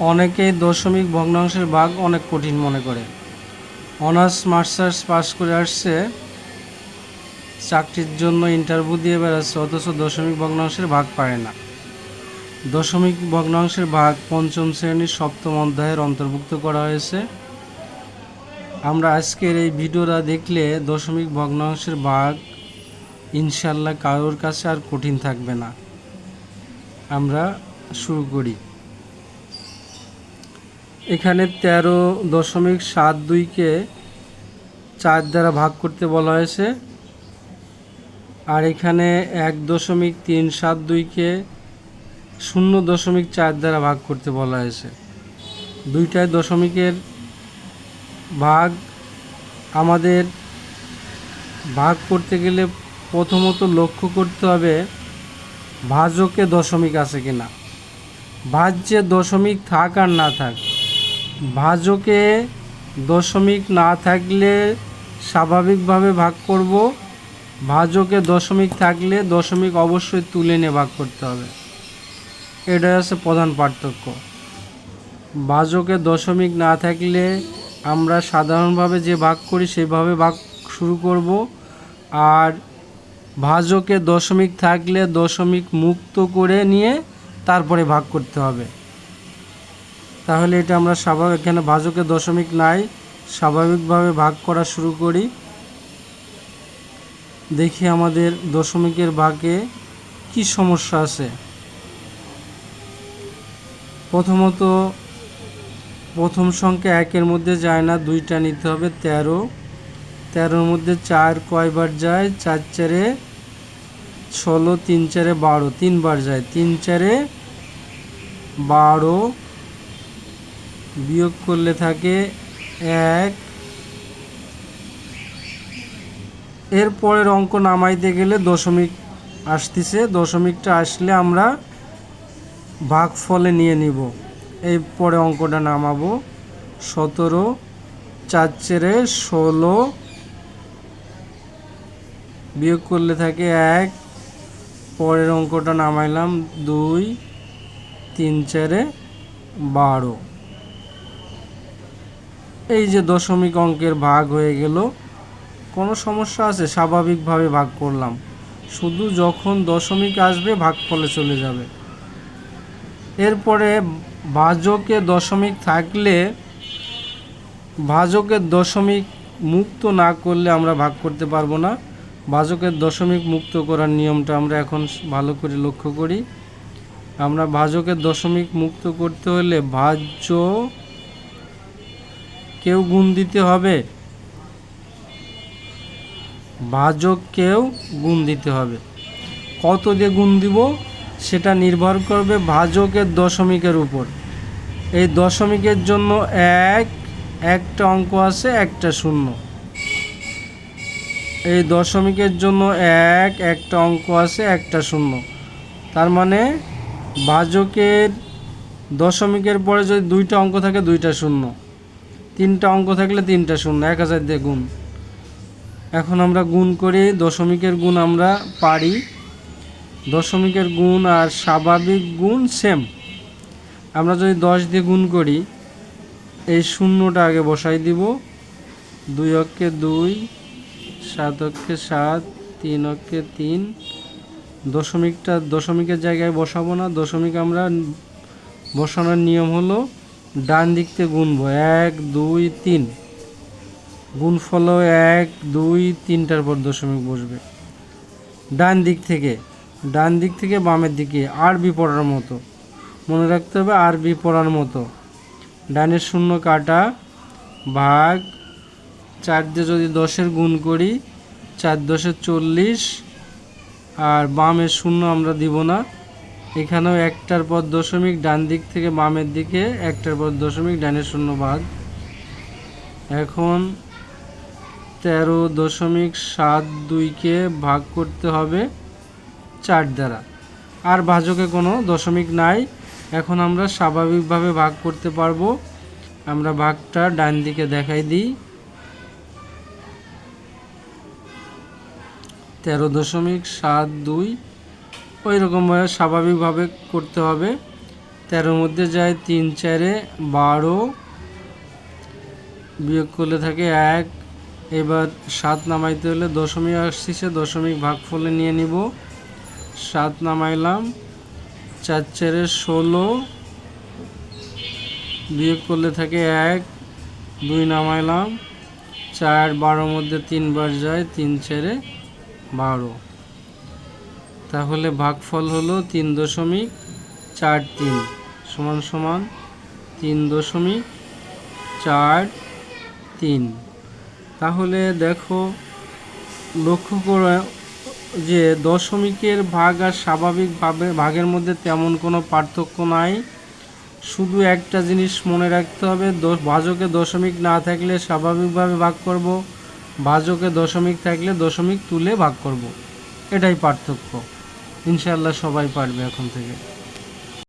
অনেকেই দশমিক ভগ্নাংশের ভাগ অনেক কঠিন মনে করে। অনার্স, মাস্টার্স পাস করে আসছে, চাকরির জন্য ইন্টারভিউ দিয়ে বেড়াচ্ছে, অথচ দশমিক ভগ্নাংশের ভাগ পারে না। দশমিক ভগ্নাংশের ভাগ পঞ্চম শ্রেণির সপ্তম অধ্যায়ের অন্তর্ভুক্ত করা হয়েছে। আমরা আজকের এই ভিডিওটা দেখলে দশমিক ভগ্নাংশের ভাগ ইনশাল্লাহ কারোর কাছে আর কঠিন থাকবে না। আমরা শুরু করি। এখানে তেরো দশমিক সাত দুইকে চার দ্বারা ভাগ করতে বলা হয়েছে। আর এখানে এক দশমিক তিন সাত দুইকে শূন্য দশমিক চার দ্বারা ভাগ করতে বলা হয়েছে। দুইটায় দশমিকের ভাগ। আমাদের ভাগ করতে গেলে প্রথমত লক্ষ্য করতে হবে ভাজকে দশমিক আছে কিনা। ভাজ্যে দশমিক থাক আর না থাক। ভাজকে দশমিক না থাকলে স্বাভাবিকভাবে ভাগ করব। ভাজকে দশমিক থাকলে দশমিক অবশ্যই তুলে নিয়ে ভাগ করতে হবে। এটাই হচ্ছে প্রধান পার্থক্য। ভাজকে দশমিক না থাকলে আমরা সাধারণভাবে যে ভাগ করি সেভাবে ভাগ শুরু করব। আর ভাজকে দশমিক থাকলে দশমিক মুক্ত করে নিয়ে তারপরে ভাগ করতে হবে। তাহলে এটা আমরা স্বাভাবিক, এখানে ভাজকে দশমিক নাই, স্বাভাবিকভাবে ভাগ করা শুরু করি। দেখি আমাদের দশমিকের ভাগে কি সমস্যা আছে। প্রথমত, প্রথম সংখ্যা একের মধ্যে যায় না, দুইটা নিতে হবে, তেরো। তেরোর মধ্যে চার কয়বার যায়? চার চারে ষোলো, তিন চারে বারো, তিনবার যায়। তিন চারে বারো বিয়োগ করলে থাকে এক। এর পরের অঙ্ক নামাইতে গেলে দশমিক আসতেছে। দশমিকটা আসলে আমরা ভাগ ফলে নিয়ে নিব। এই পরে অঙ্কটা নামাবো। সতেরো চার চেরে ষোলো বিয়োগ করলে থাকে এক। পরের অঙ্কটা নামাইলাম দুই, তিন চারে বারো। এই যে দশমিক অঙ্কের ভাগ হয়ে গেল, কোনো সমস্যা আছে? স্বাভাবিকভাবে ভাগ করলাম। শুধু যখন দশমিক আসবে ভাগ ফলে চলে যাবে। এরপরে ভাজকে দশমিক থাকলে ভাজকের দশমিক মুক্ত না করলে আমরা ভাগ করতে পারব না। ভাজকের দশমিক মুক্ত করার নিয়মটা আমরা এখন ভালো করে লক্ষ্য করি। আমরা ভাজকের দশমিক মুক্ত করতে হলে ভাজ্য কেউ গুণ দিতে হবে? ভাজককেও গুণ দিতে হবে। কত দিয়ে গুণ দিব, সেটা নির্ভর করবে ভাজকের দশমিকের উপর। এই দশমিকের জন্য এক, একটা অঙ্ক আছে, একটা শূন্য। এই দশমিকের জন্য এক, একটা অঙ্ক আছে, একটা শূন্য। তার মানে ভাজকের দশমিকের পরে যদি দুইটা অঙ্ক থাকে, দুইটা শূন্য। তিনটা অঙ্ক থাকলে তিনটা শূন্য, এক হাজার দিয়ে গুণ। এখন আমরা গুণ করি, দশমিকের গুণ আমরা পারি। দশমিকের গুণ আর স্বাভাবিক গুণ সেম আমরা যদি দশ দিয়ে গুণ করি, এই শূন্যটা আগে বসাই দিব। দুই অক্ষে দুই, সাত অক্ষে সাত, তিন অক্ষে তিন। দশমিকটা দশমিকের জায়গায় বসাবো না। দশমিক আমরা বসানোর নিয়ম হলো ডান দিক থেকে গুনবো এক, দুই, তিন। গুণফল এক, দুই, তিনটার পর দশমিক বসবে। ডান দিক থেকে, ডান দিক থেকে বামের দিকে আরবি পড়ার মতো। মনে রাখতে হবে আরবি পড়ার মতো। ডানের শূন্য কাটা ভাগ চার দিয়ে যদি দশের গুণ করি, চার দশের চল্লিশ, আর বামের শূন্য আমরা দিব না। এখানেও একটার পর দশমিক, ডান দিক থেকে বামের দিকে একটার পর দশমিক, ডানের শূন্য ভাগ। এখন তেরো দশমিক সাত দুইকে ভাগ করতে হবে চার দ্বারা। আর ভাজকে কোনো দশমিক নাই। এখন আমরা স্বাভাবিকভাবে ভাগ করতে পারব। আমরা ভাগটা ডান দিকে দেখাই দিই। তেরো দশমিক সাত দুই ওই রকমভাবে স্বাভাবিকভাবে করতে হবে। তেরোর মধ্যে যায় তিন, চারে বারো। বিয়োগ করলে থাকে এক। এবার সাত নামাইতে হলে দশমিক আসছে দশমিক ভাগফলে নিয়ে নিব। সাত নামাইলাম, চার, চারে ষোলো। বিয়োগ করলে থাকে এক, দুই নামাইলাম, চার, বারোর মধ্যে তিনবার যায়, তিন, চারে বারো। তাহলে ভাগফল হলো তিন দশমিক চার তিন সমান সমান তিন দশমিক চার তিন। তাহলে দেখো, লক্ষ্য করে, যে দশমিকের ভাগ আর স্বাভাবিকভাবে ভাগের মধ্যে তেমন কোনো পার্থক্য নাই। শুধু একটা জিনিস মনে রাখতে হবে ভাজকে দশমিক না থাকলে স্বাভাবিকভাবে ভাগ করব, ভাজকে দশমিক থাকলে দশমিক তুলে ভাগ করব। এটাই পার্থক্য। ইনশাল্লাহ সবাই পারবে এখন থেকে।